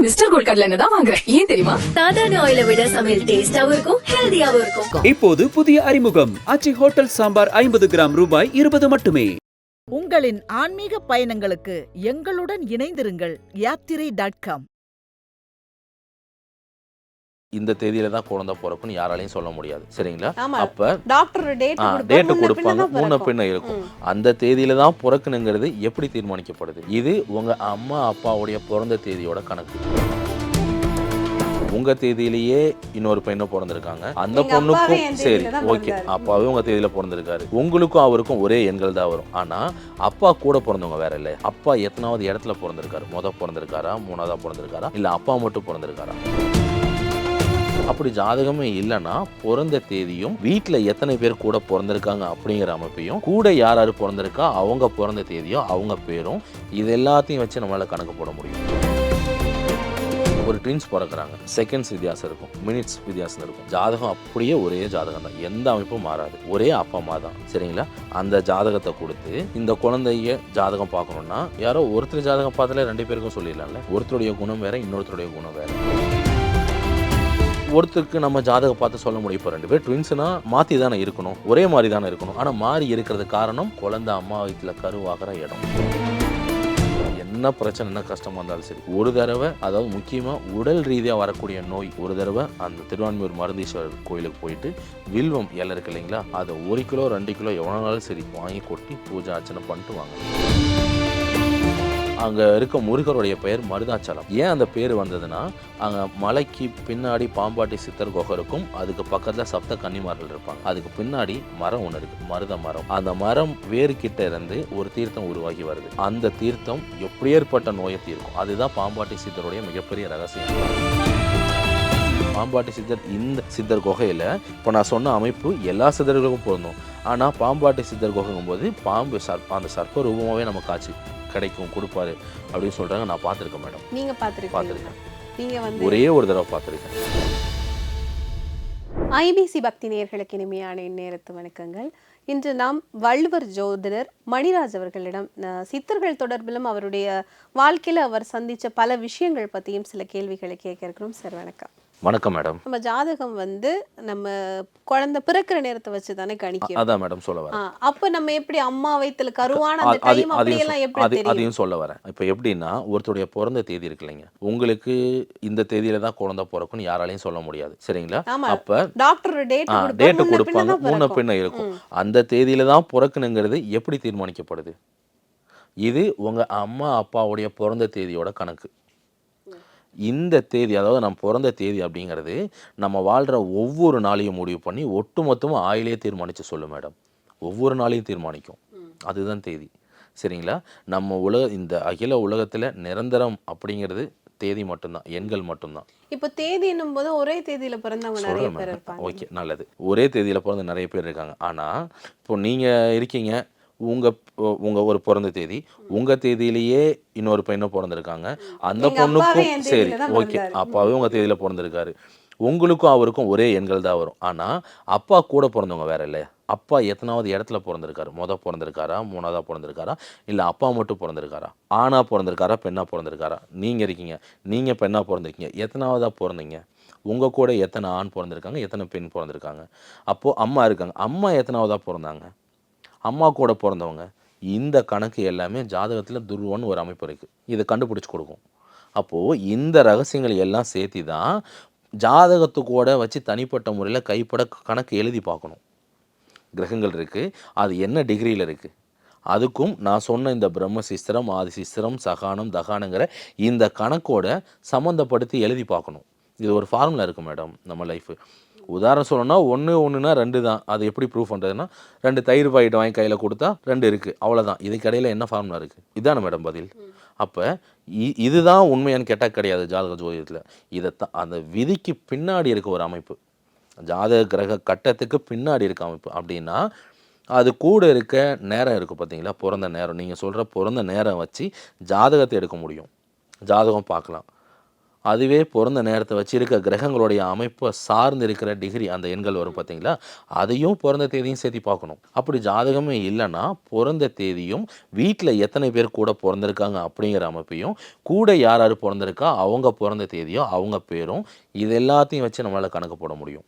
Mister gold கடலை வாங்குறேன் ஏன் தெரியுமா? சாதாரண ஆயில விட சமையல் டேஸ்டாவும் இருக்கும் ஹெல்தியாவும் இருக்கும். இப்போது புதிய அறிமுகம். அச்சி ஹோட்டல் சாம்பார் ஐம்பது கிராம் ரூபாய் இருபது மட்டுமே. உங்களின் ஆன்மீக பயணங்களுக்கு எங்களுடன் இணைந்திருங்கள் யாத்திரை டாட் காம் இந்த தேதியில தான் குழந்தை பிறக்கும்னு யாராலையும் சொல்ல முடியாது. சரிங்களா? அப்ப டாக்டர் டேட் டேட்டு கொடுப்பாங்க முன்ன பின்ன இருக்கும். அந்த தேதியில தான் பிறக்கணுங்கிறது எப்படி தீர்மானிக்கப்படுது? இது உங்க அம்மா அப்பாவுடைய பிறந்த தேதியோட கணக்கு. உங்க தேதியிலேயே இன்னொரு பெண்ணு பிறந்திருக்காங்க. அந்த பொண்ணுக்கும் சரி ஓகே. அப்பாவே உங்க தேதியில பிறந்திருக்காரு. உங்களுக்கும் அவருக்கும் ஒரே எண்கள் தான் வரும். ஆனா அப்பா கூட பிறந்தவங்க வேற இல்ல. அப்பா எத்தனாவது இடத்துல பிறந்திருக்காரு? முத பிறந்திருக்காரா? மூணாவதா பிறந்திருக்காரா? இல்ல அப்பா மட்டும் பிறந்திருக்காரா? அப்படி ஜாதகமே இல்லைன்னா பிறந்த தேதியும் வீட்டில் எத்தனை பேர் கூட பிறந்திருக்காங்க அப்படிங்கிற அமைப்பையும் கூட யார் யார் பிறந்திருக்கா அவங்க பிறந்த தேதியும் அவங்க பேரும் இது எல்லாத்தையும் வச்சு நம்மளால் கணக்கு போட முடியும். ஒரு ட்வின்ஸ் பிறக்கிறாங்க. செகண்ட்ஸ் வித்தியாசம் இருக்கும். மினிட்ஸ் வித்தியாசம் இருக்கும். ஜாதகம் அப்படியே ஒரே ஜாதகம் தான். எந்த அமைப்பும் மாறாது. ஒரே அப்பா அம்மா தான். சரிங்களா? அந்த ஜாதகத்தை கொடுத்து இந்த குழந்தைய ஜாதகம் பார்க்கணும்னா யாரோ ஒருத்தர் ஜாதகம் பார்த்தாலே ரெண்டு பேருக்கும் சொல்லிடலாம்ல. ஒருத்தருடைய குணம் வேற இன்னொருத்தருடைய குணம் வேற. ஒருத்தருக்கு நம்ம ஜாதகம் பார்த்து சொல்ல முடியும். இப்போ ரெண்டு பேர் ட்வின்ஸ்னா மாற்றி தானே இருக்கணும். ஒரே மாதிரி தானே இருக்கணும். ஆனால் மாறி இருக்கிறது காரணம் குழந்தை அம்மா வீட்டில் கருவாகிற இடம். என்ன பிரச்சனை என்ன கஷ்டமாக இருந்தாலும் சரி. ஒரு தடவை அதாவது முக்கியமாக உடல் ரீதியாக வரக்கூடிய நோய் ஒரு தடவை அந்த திருவான்மையூர் மருந்தீஸ்வரர் கோயிலுக்கு போயிட்டு வில்வம் இலை இருக்கு இல்லைங்களா? அதை ஒரு கிலோ ரெண்டு கிலோ எவ்வளோனாலும் சரி வாங்கி கொட்டி பூஜை அர்ச்சனை பண்ணிட்டு வாங்க. அங்கே இருக்க முருகருடைய பெயர் மருதாச்சலம். ஏன் அந்த பேர் வந்ததுன்னா அங்கே மலைக்கு பின்னாடி பாம்பாட்டி சித்தர் குகை இருக்கும். அதுக்கு பக்கத்தில் சப்த கன்னிமார்கள் இருப்பாங்க. அதுக்கு பின்னாடி மரம் ஒன்று இருக்கு. மருத மரம். அந்த மரம் வேறு கிட்ட இருந்து ஒரு தீர்த்தம் உருவாகி வருது. அந்த தீர்த்தம் எப்படியேற்பட்ட நோயை தீர்க்கும்? அதுதான் பாம்பாட்டி சித்தருடைய மிகப்பெரிய ரகசியம். பாம்பாட்டி சித்தர் இந்த சித்தர் குகையில் இப்போ நான் சொன்ன அமைப்பு எல்லா சித்தர்களுக்கும் பொருந்தும். ஆனால் பாம்பாட்டி சித்தர் குகைங்கும் போது பாம்பு சர்ப்ப அந்த சர்ப்ப ரூபமாகவே நமக்கு காட்சி கிடைக்கும் கொடுப்பாரு அப்படின்னு சொல்கிறாங்க நான் பார்த்துருக்கேன் மேடம். நீங்க பாத்துருக்கீங்க பார்த்துருக்கேன். நீங்க வந்து ஒரே ஒரு தடவை பார்த்துருக்கேன். ஐபிசி பக்தி நேயர்களுக்கு இனிமையான இந்நேரத்து வணக்கங்கள். இன்று நாம் வள்ளுவர் ஜோதிடர் மணிராஜ் அவர்களிடம் சித்தர்கள் தொடர்பிலும் அவருடைய வாழ்க்கையில அவர் சந்திச்ச பல விஷயங்கள் பத்தியும் சில கேள்விகளை கேட்க இருக்கிறோம். சார் வணக்கம். வணக்கம் மேடம். நம்ம ஜாதகம் வந்து நம்ம குழந்தை பிறக்கிற நேரத்தை வச்சு தானே கணிக்கிறோம். அதான் மேடம் சொல்ல வரேன். அப்ப நம்ம எப்படி அம்மா வயித்துல கருவான அந்த டைம் அப்படியெல்லாம் எப்படி அதையும் சொல்ல வரேன். இப்போ எப்படின்னா ஒருத்தருடைய பிறந்த தேதி இருக்கு இல்லைங்க. உங்களுக்கு இந்த தேதியில தான் குழந்தை பிறக்கும்னு யாராலையும் சொல்ல முடியாது. சரிங்களா? அப்ப டாக்டர் டேட் டேட்டு கொடுப்பாங்க முன்ன பின்ன இருக்கும். அந்த தேதியில தான் பிறக்கணுங்கிறது எப்படி தீர்மானிக்கப்படுது? இது உங்க அம்மா அப்பாவுடைய பிறந்த தேதியோட கணக்கு. இந்த தேதி அதாவது நம்ம பிறந்த தேதி அப்படிங்கிறது நம்ம வாழ்கிற ஒவ்வொரு நாளையும் முடிவு பண்ணி ஒட்டுமொத்தமாக ஆயிலே தீர்மானித்து சொல்லும் மேடம். ஒவ்வொரு நாளையும் தீர்மானிக்கும். அதுதான் தேதி. சரிங்களா? நம்ம உலக இந்த அகில உலகத்தில் நிரந்தரம் அப்படிங்கிறது தேதி மட்டும்தான் எண்கள் மட்டும்தான். இப்போ தேதி என்னும் போது ஒரே தேதியில பிறந்தவங்க நிறைய பேர் ஓகே நல்லது. ஒரே தேதியில் பிறந்த நிறைய பேர் இருக்காங்க. ஆனால் இப்போ நீங்கள் இருக்கீங்க உங்கள் உங்கள் ஒரு பிறந்த தேதி உங்கள் தேதியிலேயே இன்னொரு பையனும் பிறந்திருக்காங்க. அந்த பொண்ணுக்கும் சரி ஓகே. அப்பாவே உங்கள் தேதியில் பிறந்திருக்காரு. உங்களுக்கும் அவருக்கும் ஒரே எண்கள் தான் வரும். ஆனால் அப்பா கூட பிறந்தவங்க வேற இல்லையா? அப்பா எத்தனாவது இடத்துல பிறந்திருக்காரு? முத பிறந்திருக்காரா? மூணாவதா பிறந்திருக்காரா? இல்லை அப்பா மட்டும் பிறந்திருக்காரா? ஆணா பிறந்திருக்காரா? பெண்ணா பிறந்திருக்காரா? நீங்கள் இருக்கீங்க. நீங்கள் பெண்ணா பிறந்திருக்கீங்க. எத்தனாவதா பிறந்தீங்க? உங்கள் கூட எத்தனை ஆண் பிறந்திருக்காங்க? எத்தனை பெண் பிறந்திருக்காங்க? அப்போது அம்மா இருக்காங்க. அம்மா எத்தனாவதா பிறந்தாங்க? அம்மா கூட பிறந்தவங்க இந்த கணக்கு எல்லாமே ஜாதகத்தில் துருவன்னு ஒரு அமைப்பு இருக்குது இதை கண்டுபிடிச்சி கொடுக்கும். அப்போது இந்த ரகசியங்கள் எல்லாம் சேர்த்து தான் ஜாதகத்துக்கூட வச்சு தனிப்பட்ட முறையில் கைப்பட கணக்கு எழுதி பார்க்கணும். கிரகங்கள் இருக்குது அது என்ன டிகிரியில் இருக்குது அதுக்கும் நான் சொன்ன இந்த பிரம்ம சிஸ்திரம் ஆதி சிஸ்திரம் சகானம் தகானங்கிற இந்த கணக்கோட சம்மந்தப்படுத்தி எழுதி பார்க்கணும். இது ஒரு ஃபார்முலா இருக்குது மேடம் நம்ம லைஃபு உதாரணம் சொல்லணும்னா ஒன்று ஒன்றுனா ரெண்டு தான். அது எப்படி ப்ரூவ் பண்ணுறதுன்னா ரெண்டு தயிர் பாக்கெட் வாங்கி கையில் கொடுத்தா ரெண்டு இருக்குது அவ்வளோதான் இதுக்கு இடையில என்ன ஃபார்முலா இருக்குது இதானே மேடம் பதில். அப்போ இதுதான் உண்மையான்னு கேட்டால் கிடையாது ஜாதக ஜோதிடத்தில். இதை தான் அந்த விதிக்கு பின்னாடி இருக்க ஒரு அமைப்பு. ஜாதக கிரக கட்டத்துக்கு பின்னாடி இருக்க அமைப்பு. அப்படின்னா அது கூட இருக்க நேரம் இருக்குது பார்த்தீங்களா பிறந்த நேரம். நீங்கள் சொல்கிற பிறந்த நேரம் வச்சு ஜாதகத்தை எடுக்க முடியும். ஜாதகம் பார்க்கலாம். அதுவே பிறந்த நேரத்தை வச்சிருக்க கிரகங்களுடைய அமைப்பை சார்ந்து இருக்கிற டிகிரி அந்த எண்கள் வரும் பார்த்தீங்களா? அதையும் பிறந்த தேதியும் சேர்த்து பார்க்கணும். அப்படி ஜாதகமே இல்லைன்னா பிறந்த தேதியும் வீட்டில் எத்தனை பேர் கூட பிறந்திருக்காங்க அப்படிங்கிற அமைப்பையும் கூட யார் யார் பிறந்திருக்கா அவங்க பிறந்த தேதியும் அவங்க பேரும் இது எல்லாத்தையும் வச்சு நம்மளால் கணக்கு போட முடியும்.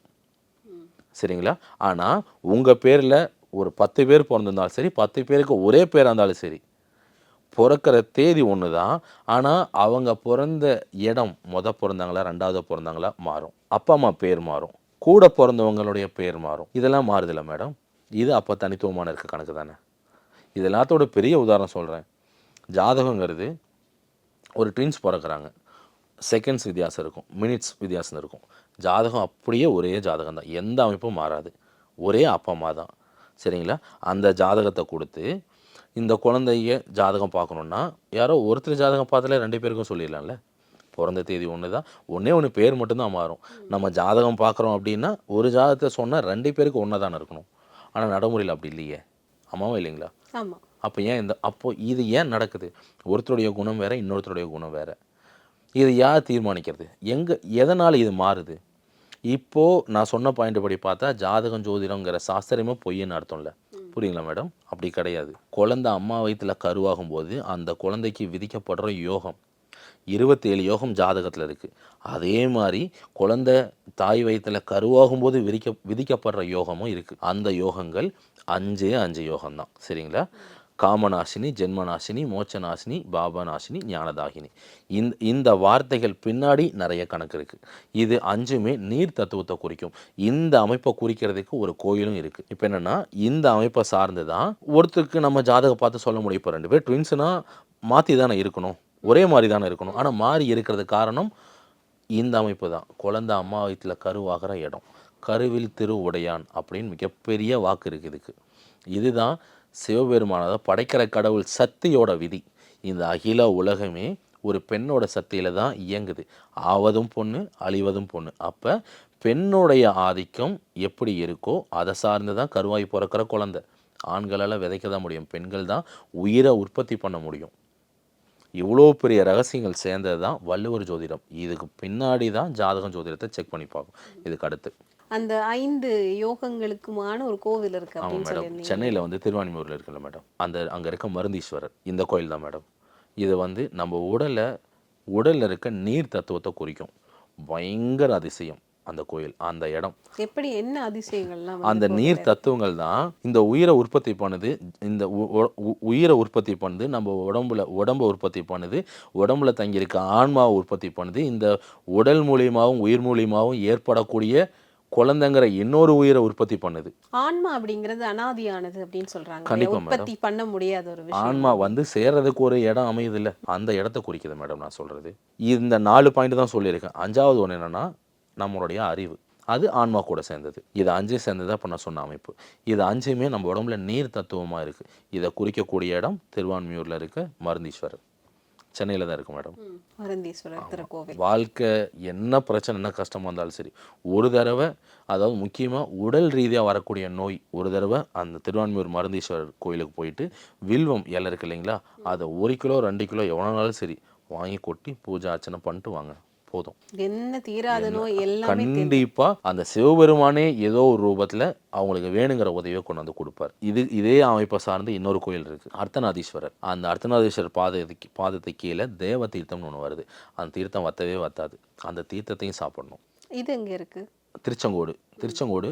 சரிங்களா? ஆனால் உங்கள் பேரில் ஒரு பத்து பேர் பிறந்திருந்தாலும் சரி பத்து பேருக்கு ஒரே பேராக இருந்தாலும் சரி பிறக்கிற தேதி ஒன்று தான். ஆனால் அவங்க பிறந்த இடம் மொதல் பிறந்தாங்களா ரெண்டாவது பிறந்தாங்களா மாறும். அப்பா அம்மா பேர் மாறும். கூட பிறந்தவங்களுடைய பேர் மாறும். இதெல்லாம் மாறுதில்ல மேடம்? இது அப்போ தனித்துவமான இருக்க கணக்கு தானே? இது எல்லாத்தோட பெரிய உதாரணம் சொல்கிறேன் ஜாதகங்கிறது ஒரு ட்வின்ஸ் பிறக்கிறாங்க. செகண்ட்ஸ் வித்தியாசம் இருக்கும். மினிட்ஸ் வித்தியாசம் இருக்கும். ஜாதகம் அப்படியே ஒரே ஜாதகம் தான். எந்த அமைப்பும் மாறாது. ஒரே அப்பா அம்மா தான். சரிங்களா? அந்த ஜாதகத்தை கொடுத்து இந்த குழந்தைய ஜாதகம் பார்க்கணுன்னா யாரோ ஒருத்தர் ஜாதகம் பார்த்தாலே ரெண்டு பேருக்கும் சொல்லிடலாம்ல. பிறந்த தேதி ஒன்று தான் ஒன்றே ஒன்று பேர் மட்டும்தான் மாறும். நம்ம ஜாதகம் பார்க்குறோம் அப்படின்னா ஒரு ஜாதகத்தை சொன்னால் ரெண்டு பேருக்கு ஒன்றா தானே இருக்கணும். ஆனால் நடைமுறையில் அப்படி இல்லையே. ஆமாவா இல்லைங்களா? ஆமா. அப்போ ஏன் இந்த அப்போ இது ஏன் நடக்குது? ஒருத்தருடைய குணம் வேற இன்னொருத்தருடைய குணம் வேற. இது யார் தீர்மானிக்கிறது? எங்கே எதனால் இது மாறுது? இப்போது நான் சொன்ன பாயிண்ட் படி பார்த்தா ஜாதகம் ஜோதிடங்கிற சாஸ்திரமே பொய்ன்னு அர்த்தம்ல. புரியுங்களா மேடம் அப்படி கிடையாது. குழந்தை அம்மா வயிற்றில் கருவாகும் போது அந்த குழந்தைக்கு விதிக்கப்படுற யோகம் இருபத்தேழு யோகம் ஜாதகத்தில் இருக்குது அதே மாதிரி குழந்தை தாய் வயிற்றில் கருவாகும் போது விதிக்க விதிக்கப்படுற யோகமும் இருக்குது அந்த யோகங்கள் அஞ்சே அஞ்சு யோகம்தான். சரிங்களா? காமநாசினி ஜென்மநாசினி மோச்சநாசினி பாபநாசினி ஞானதாகினி. இந்த இந்த வார்த்தைகள் பின்னாடி நிறைய கணக்கு இருக்குது இது அஞ்சுமே நீர் தத்துவத்தை குறிக்கும். இந்த அமைப்பை குறிக்கிறதுக்கு ஒரு கோயிலும் இருக்குது இப்போ என்னென்னா இந்த அமைப்பை சார்ந்து தான் ஒருத்தருக்கு நம்ம ஜாதகம் பார்த்து சொல்ல முடியும். இப்போ ரெண்டு பேர் ட்வின்ஸ்னால் மாற்றி தானே இருக்கணும். ஒரே மாதிரி தானே இருக்கணும். ஆனால் மாறி இருக்கிறது காரணம் இந்த அமைப்பு தான். குழந்தை அம்மா வயிற்றில் கருவாகிற இடம். கருவில் திரு உடையான் அப்படின்னு மிகப்பெரிய வாக்கு இருக்குது இதுக்கு. இதுதான் சிவபெருமானதை படைக்கிற கடவுள் சக்தியோட விதி. இந்த அகில உலகமே ஒரு பெண்ணோட சக்தியில் தான் இயங்குது. ஆவதும் பொண்ணு அழிவதும் பொண்ணு. அப்போ பெண்ணுடைய ஆதிக்கம் எப்படி இருக்கோ அதை சார்ந்து தான் கருவாய் பிறக்கிற குழந்த. ஆண்களால் விதைக்க தான் முடியும். பெண்கள் தான் உயிரை உற்பத்தி பண்ண முடியும். இவ்வளோ பெரிய ரகசியங்கள் சேர்ந்தது தான் வள்ளுவர் ஜோதிடம். இதுக்கு பின்னாடி தான் ஜாதகம் ஜோதிடத்தை செக் பண்ணி பார்க்கும் இதுக்கு அடுத்து. அந்த ஐந்து யோகங்களுக்குமான ஒரு கோவில் இருக்கு அப்படின்னு மேடம். சென்னையில் வந்து திருவான்மியூரில் இருக்குல்ல மேடம். அந்த அங்கே இருக்க மருந்தீஸ்வரர் இந்த கோயில் தான் மேடம். இது வந்து நம்ம உடலை உடலில் இருக்க நீர் தத்துவத்தை குறிக்கும். பயங்கர அதிசயம் அந்த கோயில் அந்த இடம். எப்படி என்ன அதிசயங்கள்லாம் அந்த நீர்? தத்துவங்கள் தான் இந்த உயிரை உற்பத்தி பண்ணுது இந்த உயிரை உற்பத்தி பண்ணுது நம்ம உடம்புல உடம்பை உற்பத்தி பண்ணுது உடம்புல தங்கியிருக்க ஆன்மாவை உற்பத்தி பண்ணுது இந்த உடல் மூலியமாகவும் உயிர் மூலியமாகவும் ஏற்படக்கூடிய குழந்தைங்கிற இன்னொரு உயிரை உற்பத்தி பண்ணுது. ஆன்மா அப்படிங்கிறது அனாதியானது அப்படின்னு சொல்றாங்க. கண்டிப்பா உற்பத்தி பண்ண முடியாத ஒரு ஆன்மா வந்து சேர்றதுக்கு ஒரு இடம் அமையுது இல்ல அந்த இடத்த குறிக்குது மேடம் நான் சொல்றது. இந்த நாலு பாயிண்ட் தான் சொல்லியிருக்கேன். அஞ்சாவது ஒன்று என்னன்னா நம்மளுடைய அறிவு. அது ஆன்மா கூட சேர்ந்தது. இது அஞ்சு சேர்ந்தது அப்போ நான் சொன்ன அமைப்பு. இது அஞ்சுமே நம்ம உடம்புல நீர் தத்துவமாக இருக்குது இதை குறிக்கக்கூடிய இடம் திருவான்மியூரில் இருக்க மருந்தீஸ்வரர். சென்னையில் தான் இருக்கு மேடம். திருக்கோவில். வாழ்க்கை என்ன பிரச்சனை என்ன கஷ்டமாக இருந்தாலும் சரி. ஒரு தடவை அதாவது முக்கியமாக உடல் ரீதியாக வரக்கூடிய நோய் ஒரு தடவை அந்த திருவான்மியூர் மருந்தீஸ்வரர் கோயிலுக்கு போயிட்டு வில்வம் இலை இருக்கு இல்லைங்களா? அதை ஒரு கிலோ ரெண்டு கிலோ எவ்வளோனாலும் சரி வாங்கி கொட்டி பூஜை அர்ச்சனை பண்ணிட்டு வாங்க. போதும். என்ன தீராத நோய்? எல்லாமே. கண்டிப்பா அந்த சிவபெருமானே ஏதோ ஒரு ரூபத்துல அவங்களுக்கு வேணுங்கிற உதவியை கொண்டு வந்து கொடுப்பார். இது இதே அமைப்பை சார்ந்து இன்னொரு கோயில் இருக்கு. அர்த்தநாதீஸ்வரர். அந்த அர்த்தநாதீஸ்வரர் பாதத்துக்கு பாதத்தை கீழே தேவ தீர்த்தம்னு ஒன்று வருது. அந்த தீர்த்தம் வத்தவே வத்தாது. அந்த தீர்த்தத்தையும் சாப்பிடணும். இது எங்க இருக்கு? திருச்செங்கோடு. திருச்செங்கோடு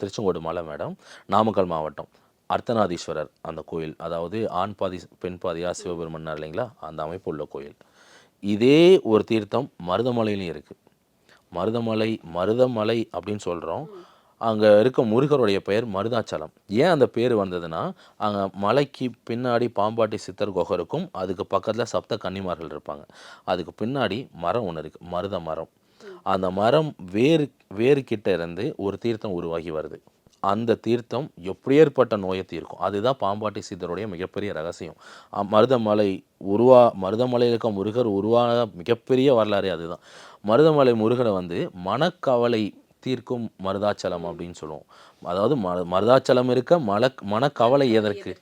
திருச்செங்கோடு மலை மேடம். நாமக்கல் மாவட்டம். அர்த்தநாதீஸ்வரர் அந்த கோயில். அதாவது ஆண் பாதி பெண் பாதியா சிவபெருமன் இல்லைங்களா? அந்த அமைப்பு உள்ள கோயில். இதே ஒரு தீர்த்தம் மருதமலையிலையும் இருக்குது மருதமலை மருதமலை அப்படின்னு சொல்கிறோம் அங்கே இருக்க முருகருடைய பெயர் மருதாச்சலம். ஏன் அந்த பேர் வந்ததுன்னா அங்கே மலைக்கு பின்னாடி பாம்பாட்டி சித்தர் குகை இருக்கும். அதுக்கு பக்கத்தில் சப்த கன்னிமார்கள் இருப்பாங்க. அதுக்கு பின்னாடி மரம் ஒன்று இருக்குது மருத மரம். அந்த மரம் வேறு வேறு கிட்ட இருந்து ஒரு தீர்த்தம் உருவாகி வருது. அந்த தீர்த்தம் எப்படியேற்பட்ட நோயை தீர்க்கும்? அதுதான் பாம்பாட்டி சித்தருடைய மிகப்பெரிய ரகசியம். மருதமலை உருவா மருதமலையில் இருக்க முருகர் உருவான மிகப்பெரிய வரலாறு அதுதான். மருதமலை முருகனை வந்து மனக்கவலை தீர்க்கும் மருதாச்சலம் அப்படின்னு சொல்லுவோம். அதாவது ம மருதாச்சலம் இருக்க மல மனக்கவலை எதற்கு?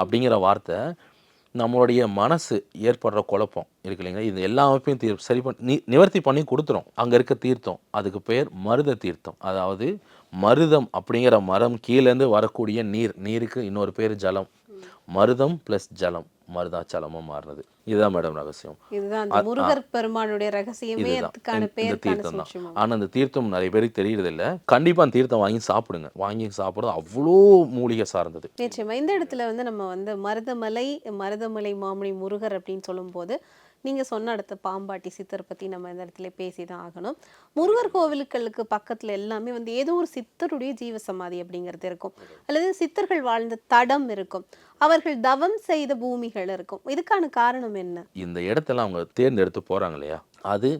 அப்படிங்கிற வார்த்தை நம்மளுடைய மனசு ஏற்படுற குழப்பம் இருக்கு இல்லைங்களா? இது எல்லா அமைப்பையும் தீர் சரி பண்ணி நிவர்த்தி பண்ணி கொடுத்துரும். அங்கே இருக்க தீர்த்தம் அதுக்கு பேர் மருத தீர்த்தம். அதாவது மருதம் அப்படிங்கிற மரம் கீழேருந்து வரக்கூடிய நீர் நீருக்கு இன்னொரு பேர் ஜலம். மருதம் ப்ளஸ் ஜலம் மருதாச்சலமாக மாறினது. இதுதான் மேடம் ரகசியம். முருகர் பெருமானுடைய ரகசியமே இந்த- தீர்த்தம் தான். ஆனால் அந்த தீர்த்தம் நிறைய பேருக்கு தெரியறது இல்ல கண்டிப்பாக அந்த தீர்த்தம் வாங்கி சாப்பிடுங்க. வாங்கி சாப்பிட்றது அவ்வளோ மூலிகை சார்ந்தது. நிச்சயமா. இந்த இடத்துல வந்து நம்ம வந்து மருதமலை மருதமலை மாமணி முருகர் அப்படின்னு சொல்லும்போது நீங்கள் சொன்ன அடுத்த பாம்பாட்டி சித்தர் பற்றி நம்ம இந்த இடத்துல பேசி தான் ஆகணும். முருகர் கோவிலுக்களுக்கு பக்கத்தில் எல்லாமே வந்து ஏதோ ஒரு சித்தருடைய ஜீவ சமாதி அப்படிங்கிறது இருக்கும். அல்லது சித்தர்கள் வாழ்ந்த தடம் இருக்கும். அவர்கள் தவம் செய்த பூமிகள் இருக்கும். இதுக்கான காரணம் என்ன? இந்த இடத்துல அவங்க தேர்ந்தெடுத்து போகிறாங்க இல்லையா? அது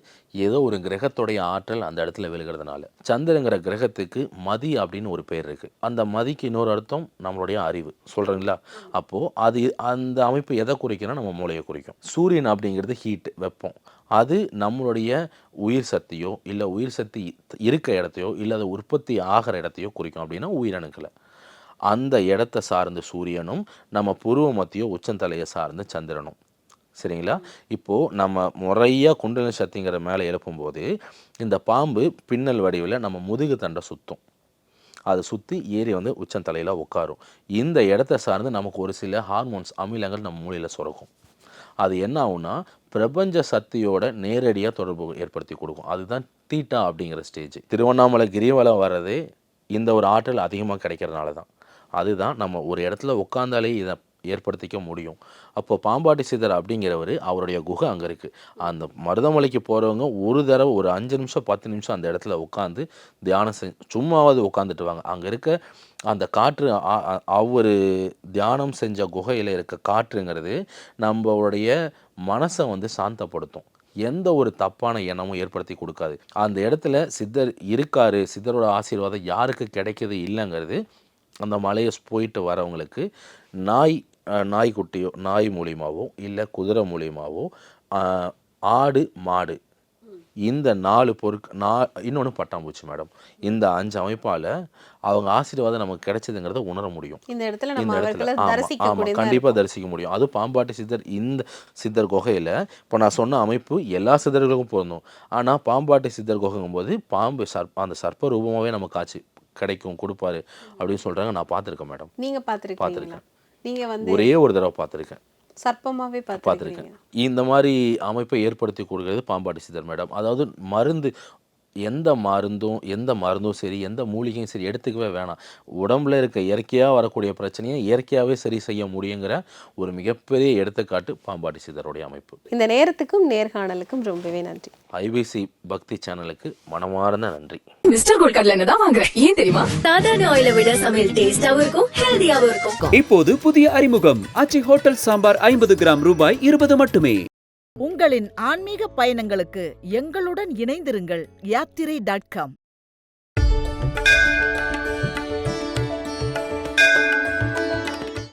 ஏதோ ஒரு கிரகத்துடைய ஆற்றல் அந்த இடத்துல விழுகிறதுனால. சந்திரங்கிற கிரகத்துக்கு மதி அப்படின்னு ஒரு பேர் இருக்குது அந்த மதிக்கு இன்னொரு அர்த்தம் நம்மளுடைய அறிவு. சொல்கிறீங்களா அப்போது அது அந்த அமைப்பு எதை குறிக்கணும் நம்ம மூளையை குறிக்கும். சூரியன் அப்படிங்கிறது ஹீட் வெப்பம். அது நம்மளுடைய உயிர் சக்தியோ இல்லை உயிர் சக்தி இருக்க இடத்தையோ இல்லை அது உற்பத்தி ஆகிற இடத்தையோ குறிக்கும் அப்படின்னா உயிரணுக்களை. அந்த இடத்த சார்ந்த சூரியனும் நம்ம புருவ மத்தியோ உச்சந்தலையை சார்ந்த சந்திரனும். சரிங்களா? இப்போது நம்ம முறையாக குண்டலி சக்திங்கிற மேலே எழுப்பும்போது இந்த பாம்பு பின்னல் வடிவில் நம்ம முதுகு தண்டை சுற்றும் அதை சுற்றி ஏறி வந்து உச்சந்தலையில் உட்காரும். இந்த இடத்த சார்ந்து நமக்கு ஒரு சில ஹார்மோன்ஸ் அமிலங்கள் நம்ம மூளையில் சுரக்கும் அது என்ன ஆகும்னா பிரபஞ்ச சக்தியோட நேரடியாக தொடர்பு ஏற்படுத்தி கொடுக்கும். அதுதான் தீட்டா அப்படிங்கிற ஸ்டேஜ் திருவண்ணாமலை கிரிவலம் வர்றது இந்த ஒரு ஆற்றல் அதிகமாக கிடைக்கிறதுனால தான் அதுதான் நம்ம ஒரு இடத்துல உட்காந்தாலே இதை ஏற்படுத்திக்க முடியும். அப்போ பாம்பாட்டி சிதர் அப்படிங்கிறவர் அவருடைய குகை அங்கே இருக்குது அந்த மருதமலைக்கு போகிறவங்க ஒரு தடவை ஒரு அஞ்சு நிமிஷம் பத்து நிமிஷம் அந்த இடத்துல உட்காந்து தியானம் செஞ்சு சும்மாவது உட்காந்துட்டு வாங்க அங்கே இருக்க அந்த காற்று அவர் தியானம் செஞ்ச குகையில் இருக்க காற்றுங்கிறது நம்மளுடைய மனசை வந்து சாந்தப்படுத்தும். எந்த ஒரு தப்பான எண்ணமும் ஏற்படுத்தி கொடுக்காது. அந்த இடத்துல சித்தர் இருக்காரு சித்தரோட ஆசீர்வாதம் யாருக்கு கிடைக்கிது இல்லைங்கிறது அந்த மலையை போயிட்டு வரவங்களுக்கு நாய் நாய்க்குட்டியோ நாய் மூலியமாவோ இல்லை குதிரை மூலியமாவோ அஹ், ஆடு மாடு. இந்த நாலு பொருட்கள் நா இன்னொன்று பட்டாம்பூச்சி மேடம். இந்த அஞ்சு அமைப்பால் அவங்க ஆசீர்வாதம் நமக்கு கிடைச்சதுங்கிறத உணர முடியும். இந்த இடத்துல இந்த இடத்துல. அவர்களை ஆமா தரிசிக்க முடியும் கண்டிப்பா தரிசிக்க முடியும். அது பாம்பாட்டி சித்தர் இந்த சித்தர் குகையில இப்போ நான் சொன்ன அமைப்பு எல்லா சித்தர்களுக்கும் பொருந்தும். ஆனா பாம்பாட்டி சித்தர் குகைங்கும் போது பாம்பு சர்ப்ப அந்த சர்ப்ப ரூபமாவே நமக்கு காட்சி கிடைக்கும் கொடுப்பாரு அப்படின்னு சொல்றாங்க. நான் பார்த்துருக்கேன் மேடம். நீங்க பாத்திருக்கீங்களா பார்த்திருக்கேன். நீங்க வந்து ஒரே ஒரு தடவை பார்த்துருக்கேன். சர்ப்பமாவே பார்த்துருக்கேன். இந்த மாதிரி அமைப்பை ஏற்படுத்தி கொடுக்கிறது பாம்பாட்டி சித்தர் மேடம். அதாவது மருந்து எந்த மருந்தும் எந்த மருந்தும் சரி எந்த மூலிகையும் சரி எடுத்துக்கவே வேணாம். உடம்புல இருக்க இயற்கையாக வரக்கூடிய பிரச்சனையை இயற்கையாகவே சரி செய்ய முடியுங்கிற ஒரு மிகப்பெரிய எடுத்துக்காட்டு பாம்பாட்டி சித்தருடைய அமைப்பு. இந்த நேரத்துக்கும் நேர்காணலுக்கும் ரொம்பவே நன்றி. ஐபிசி பக்தி சேனலுக்கு மனமார்ந்த நன்றி. மிஸ்டர் கோல்ட் கடலை எண்ணெய் தான் வாங்குறேன் ஏன் தெரியுமா? சாதாரண ஆயில விட சமையல் டேஸ்டாவும் இருக்கும் ஹெல்தியாவும் இருக்கும். இப்போது புதிய அறிமுகம். ஆச்சி ஹோட்டல் சாம்பார் ஐம்பது கிராம் ரூபாய் இருபது மட்டுமே. உங்களின் ஆன்மீக பயணங்களுக்கு எங்களுடன் இணைந்திருங்கள். யாத்திரை டாட் காம்.